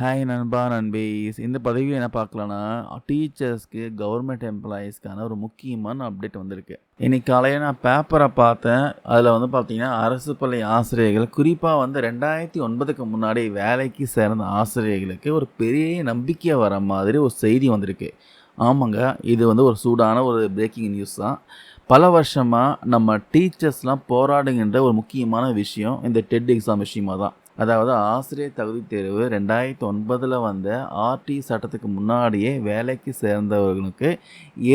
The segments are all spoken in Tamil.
ஹாய் நண்பா நண்பீஸ். இந்த பதவியில் என்ன பார்க்கலான்னா டீச்சர்ஸ்க்கு கவர்மெண்ட் எம்ப்ளாயீஸ்க்கான ஒரு முக்கியமான அப்டேட் வந்திருக்கு. இன்னைக்கு காலையில் நான் பேப்பரை பார்த்தேன். அதில் வந்து பார்த்தீங்கன்னா அரசு பள்ளி ஆசிரியர்கள் குறிப்பாக வந்து ரெண்டாயிரத்தி ஒன்பதுக்கு முன்னாடி வேலைக்கு சேர்ந்த ஆசிரியர்களுக்கு ஒரு பெரிய நம்பிக்கை வர மாதிரி ஒரு செய்தி வந்திருக்கு. ஆமாங்க இது வந்து ஒரு சூடான ஒரு பிரேக்கிங் நியூஸ் தான். பல வருஷமாக நம்ம டீச்சர்ஸ்லாம் போராடுகின்ற ஒரு முக்கியமான விஷயம் இந்த டெட் எக்ஸாம் விஷயமா தான். அதாவது ஆசிரியர் தகுதி தேர்வு ரெண்டாயிரத்தி ஒன்பதில் வந்த ஆர்டி சட்டத்துக்கு முன்னாடியே வேலைக்கு சேர்ந்தவர்களுக்கு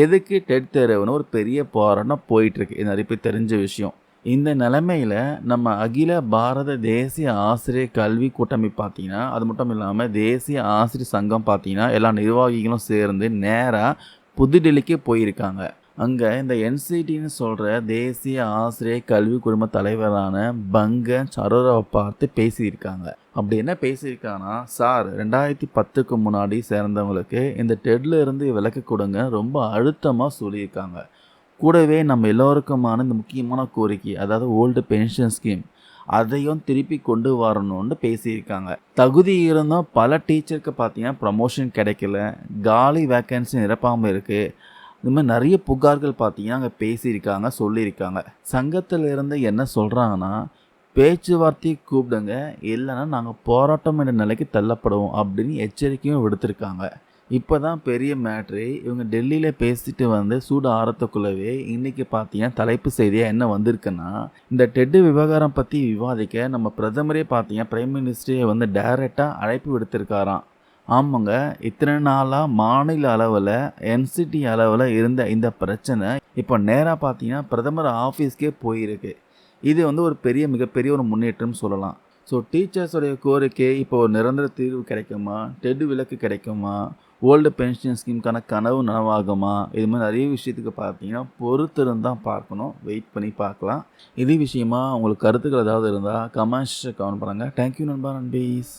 எதுக்கு டெட் தேர்வுன்னு ஒரு பெரிய போராட்டம் போயிட்டுருக்கு. இது நிறைய பேர் தெரிஞ்ச விஷயம். இந்த நிலைமையில் நம்ம அகில பாரத தேசிய ஆசிரியர் கல்வி கூட்டமை பார்த்திங்கன்னா அது மட்டும் இல்லாமல் தேசிய ஆசிரியர் சங்கம் பார்த்தீங்கன்னா எல்லா நிர்வாகிகளும் சேர்ந்து நேராக புதுடெல்லிக்கு போயிருக்காங்க. அங்கே இந்த என்சிடின்னு சொல்கிற தேசிய ஆசிரியர் கல்வி குழும தலைவரான பங்க சரோராவை பார்த்து பேசியிருக்காங்க. அப்படி என்ன பேசியிருக்காங்கன்னா சார் ரெண்டாயிரத்தி பத்துக்கு முன்னாடி சேர்ந்தவங்களுக்கு இந்த டெட்ல இருந்து விளக்கு கொடுங்க ரொம்ப அழுத்தமாக சொல்லியிருக்காங்க. கூடவே நம்ம எல்லோருக்குமான இந்த முக்கியமான கோரிக்கை அதாவது ஓல்டு பென்ஷன் ஸ்கீம் அதையும் திருப்பி கொண்டு வரணும்னு பேசியிருக்காங்க. தகுதி இருந்தும் பல டீச்சருக்கு பார்த்தீங்கன்னா ப்ரமோஷன் கிடைக்கல. காலி வேக்கன்சி நிரப்பாமல் இருக்குது இந்த மாதிரி நிறைய புகார்கள் பார்த்தீங்கன்னா அங்கே பேசியிருக்காங்க சொல்லியிருக்காங்க. சங்கத்தில் இருந்து என்ன சொல்கிறாங்கன்னா பேச்சுவார்த்தையை கூப்பிடுங்க இல்லைன்னா நாங்கள் போராட்டம் என்ற நிலைக்கு தள்ளப்படுவோம் அப்படின்னு எச்சரிக்கையும் விடுத்திருக்காங்க. இப்போ தான் பெரிய மேட்ரு இவங்க டெல்லியில் பேசிட்டு வந்து சூடு ஆரத்துக்குள்ளவே இன்றைக்கி பார்த்தீங்கன்னா தலைப்பு செய்தியாக என்ன வந்திருக்குன்னா இந்த டெட்டு விவகாரம் பற்றி விவாதிக்க நம்ம பிரதமரே பார்த்தீங்கன்னா பிரைம் மினிஸ்டரே வந்து டைரெக்டாக அழைப்பு விடுத்திருக்காராம். ஆமாங்க. இத்தனை நாளாக மாநில அளவில் என்சிடி அளவில் இருந்த இந்த பிரச்சனை இப்போ நேராக பார்த்தீங்கன்னா பிரதமர் ஆஃபீஸ்க்கே போயிருக்கு. இது வந்து ஒரு பெரிய மிகப்பெரிய ஒரு முன்னேற்றம் சொல்லலாம். ஸோ டீச்சர்ஸோடைய கோரிக்கை இப்போ ஒரு நிரந்தர தீர்வு கிடைக்குமா? டெட் விலக்கு கிடைக்குமா? ஓல்டு பென்ஷன் ஸ்கீம்க்கான கனவு நனவாகுமா? இது மாதிரி நிறைய விஷயத்துக்கு பார்த்தீங்கன்னா பொறுத்திருந்தான் பார்க்கணும். வெயிட் பண்ணி பார்க்கலாம். இது விஷயமா உங்களுக்கு கருத்துக்கள் ஏதாவது இருந்தால் கமெண்ட்ஸ் கமெண்ட் பண்ணுங்கள் தேங்க்யூ நண்பா நண்பீஸ்.